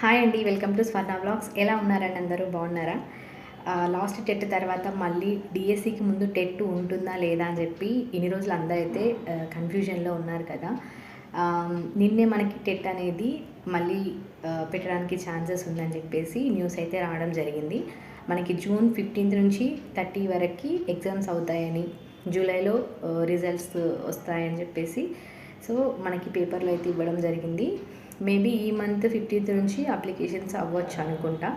Hi అండి welcome to Swarna blogs ఎలా ఉన్నారండి అందరూ? బాగున్నారా? లాస్ట్ టెట్ తర్వాత మళ్ళీ డిఎస్సికి ముందు టెట్ ఉంటుందా లేదా అని చెప్పి ఇన్ని రోజులు అందరైతే కన్ఫ్యూజన్లో ఉన్నారు కదా. నిన్నే మనకి టెట్ అనేది మళ్ళీ పెట్టడానికి ఛాన్సెస్ ఉందని చెప్పేసి న్యూస్ అయితే రావడం జరిగింది. మనకి జూన్ ఫిఫ్టీన్త్ నుంచి థర్టీ వరకు ఎగ్జామ్స్ అవుతాయని జూలైలో రిజల్ట్స్ వస్తాయని చెప్పేసి సో మనకి పేపర్లో అయితే ఇవ్వడం జరిగింది. మేబీ ఈ మంత్ ఫిఫ్టీన్త్ నుంచి అప్లికేషన్స్ అవ్వచ్చు అనుకుంటా.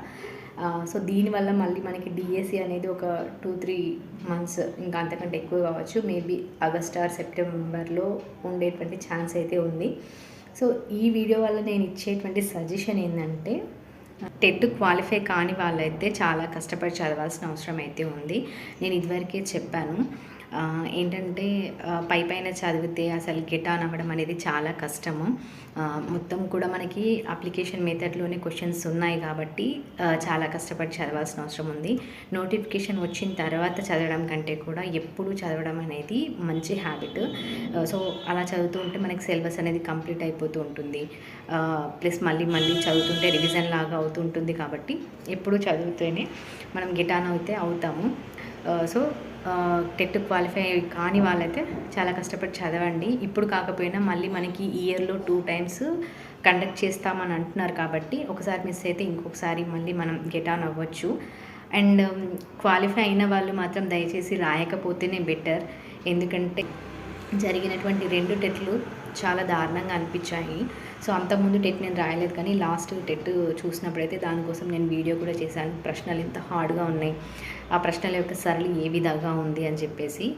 సో దీనివల్ల మళ్ళీ మనకి డిఎస్సి అనేది ఒక టూ త్రీ మంత్స్ ఇంకా అంతకంటే ఎక్కువ కావచ్చు. మేబీ ఆగస్ట్ ఆర్ సెప్టెంబర్లో ఉండేటువంటి ఛాన్స్ అయితే ఉంది. సో ఈ వీడియో వల్ల నేను ఇచ్చేటువంటి సజెషన్ ఏంటంటే టెట్ క్వాలిఫై కాని వాళ్ళైతే చాలా కష్టపడి చదవాల్సిన అవసరం అయితే ఉంది. నేను ఇదివరకే చెప్పాను. ఏంటంటే పై పైన చదివితే అసలు గెట్ ఆన్ అవ్వడం అనేది చాలా కష్టము. మొత్తం కూడా మనకి అప్లికేషన్ మెథడ్లోనే క్వశ్చన్స్ ఉన్నాయి కాబట్టి చాలా కష్టపడి చదవాల్సిన అవసరం ఉంది. నోటిఫికేషన్ వచ్చిన తర్వాత చదవడం కంటే కూడా ఎప్పుడు చదవడం అనేది మంచి హ్యాబిట్ సో అలా చదువుతూ ఉంటే మనకి సిలబస్ అనేది కంప్లీట్ అయిపోతూ ఉంటుంది. ప్లస్ మళ్ళీ మళ్ళీ చదువుతుంటే రివిజన్ లాగా అవుతుంటుంది కాబట్టి ఎప్పుడు చదివితేనే మనం గిటాన్ అయితే అవుతాము. సో టెట్ క్వాలిఫై కాని వాళ్ళైతే చాలా కష్టపడి చదవండి. ఇప్పుడు కాకపోయినా మళ్ళీ మనకి ఇయర్లో టూ టైమ్స్ కండక్ట్ చేస్తామని అంటున్నారు కాబట్టి ఒకసారి మిస్ అయితే ఇంకొకసారి మళ్ళీ మనం గెట్ ఆన్ అవ్వచ్చు. అండ్ క్వాలిఫై um, అయిన వాళ్ళు మాత్రం దయచేసి రాయకపోతేనే బెటర్ ఎందుకంటే జరిగినటువంటి రెండు టెట్లు చాలా దారుణంగా అనిపించాయి. సో అంతకుముందు టెట్ నేను రాయలేదు కానీ లాస్ట్ టెట్ చూసినప్పుడైతే దానికోసం నేను వీడియో కూడా చేశాను. ప్రశ్నలు ఎంత హార్డ్గా ఉన్నాయి. ఆ ప్రశ్నల యొక్క సరళి ఏ విధంగా ఉంది అని చెప్పేసి.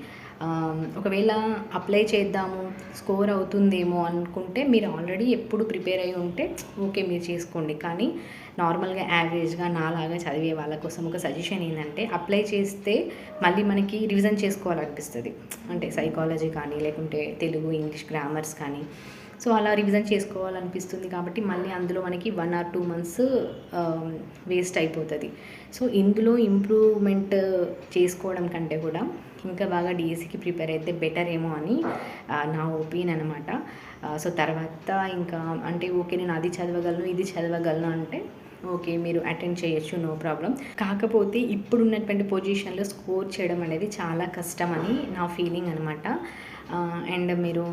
ఒకవేళ అప్లై చేద్దాము స్కోర్ అవుతుందేమో అనుకుంటే మీరు ఆల్రెడీ ఎప్పుడు ప్రిపేర్ అయి ఉంటే ఓకే మీరు చేసుకోండి. కానీ నార్మల్గా యావరేజ్గా నాలాగా చదివే వాళ్ళ కోసం ఒక సజెషన్ ఏంటంటే అప్లై చేస్తే మళ్ళీ మనకి రివిజన్ చేసుకోవాలనిపిస్తుంది. అంటే సైకాలజీ కానీ లేకుంటే తెలుగు ఇంగ్లీష్ గ్రామర్స్ కానీ సో అలా రివిజన్ చేసుకోవాలనిపిస్తుంది కాబట్టి మళ్ళీ అందులో మనకి one or two months waste అయిపోతుంది. సో ఇందులో ఇంప్రూవ్మెంట్ చేసుకోవడం కంటే కూడా ఇంకా బాగా డిఎస్సికి ప్రిపేర్ అయితే బెటర్ ఏమో అని నా ఒపీనియన్ అనమాట సో తర్వాత ఇంకా అంటే ఓకే నేను అది చదవగలను ఇది చదవగలను అంటే ఓకే మీరు అటెండ్ చేయొచ్చు నో ప్రాబ్లం. కాకపోతే ఇప్పుడున్నటువంటి పొజిషన్లో స్కోర్ చేయడం అనేది చాలా కష్టం అని నా ఫీలింగ్ అనమాట అండ్ మీరు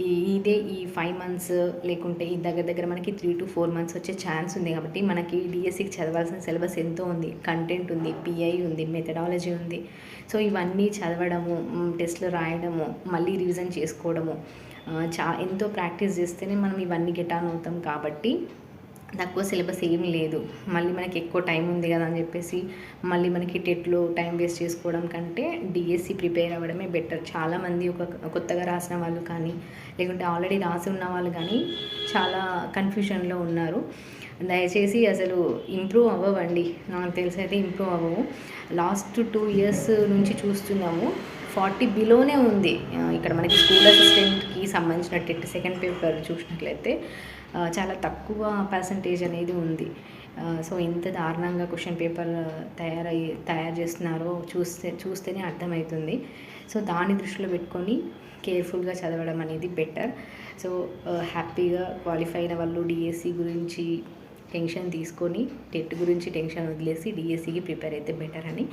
ఈ ఇదే ఈ ఫైవ్ మంత్స్ లేకుంటే ఈ దగ్గర దగ్గర మనకి త్రీ టు ఫోర్ మంత్స్ వచ్చే ఛాన్స్ ఉంది కాబట్టి మనకి డిఎస్సికి చదవాల్సిన సిలబస్ ఎంతో ఉంది. కంటెంట్ ఉంది పిఐ ఉంది మెథడాలజీ ఉంది. సో ఇవన్నీ చదవడము టెస్ట్లు రాయడము మళ్ళీ రివిజన్ చేసుకోవడము చా ఎంతో ప్రాక్టీస్ చేస్తేనే మనం ఇవన్నీ గెటాన్ అవుతాం కాబట్టి తక్కువ సిలబస్ ఏం లేదు. మళ్ళీ మనకి ఎక్కువ టైం ఉంది కదా అని చెప్పేసి మళ్ళీ మనకి టెట్లో టైం వేస్ట్ చేసుకోవడం కంటే డిఎస్సి ప్రిపేర్ అవ్వడమే బెటర్. చాలామంది ఒక కొత్తగా రాసిన వాళ్ళు కానీ లేకుంటే ఆల్రెడీ రాసి ఉన్న వాళ్ళు కానీ చాలా కన్ఫ్యూషన్లో ఉన్నారు. దయచేసి అసలు ఇంప్రూవ్ అవ్వవండి. నాకు తెలిసి అయితే ఇంప్రూవ్ అవ్వవు. లాస్ట్ టూ ఇయర్స్ నుంచి చూస్తున్నాము. ఫార్టీ బిలోనే ఉంది. ఇక్కడ మనకి స్కూల్ అసిస్టెంట్ సంబంధించిన టెట్ సెకండ్ పేపర్ చూసినట్లయితే చాలా తక్కువ పర్సంటేజ్ అనేది ఉంది. సో ఎంత దారుణంగా క్వశ్చన్ పేపర్ తయారై తయారు చేస్తున్నారో చూస్తే చూస్తేనే అర్థమవుతుంది. సో దాన్ని దృష్టిలో పెట్టుకొని కేర్ఫుల్గా చదవడం అనేది బెటర్ సో హ్యాపీగా క్వాలిఫై అయిన వాళ్ళు డిఎస్సి గురించి టెన్షన్ తీసుకొని టెట్ గురించి టెన్షన్ వదిలేసి డిఎస్సికి ప్రిపేర్ అయితే బెటర్ అని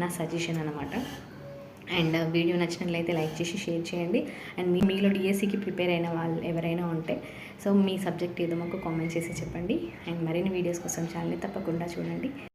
నా సజెషన్ అనమాట అండ్ వీడియో నచ్చినట్లయితే లైక్ చేసి షేర్ చేయండి. అండ్ మీ మీలో డిఎస్సికి ప్రిపేర్ అయిన వాళ్ళు ఎవరైనా ఉంటే సో మీ సబ్జెక్ట్ ఏదో మాకు కామెంట్ చేసి చెప్పండి. అండ్ మరిన్ని వీడియోస్ కోసం ఛానల్ని తప్పకుండా చూడండి.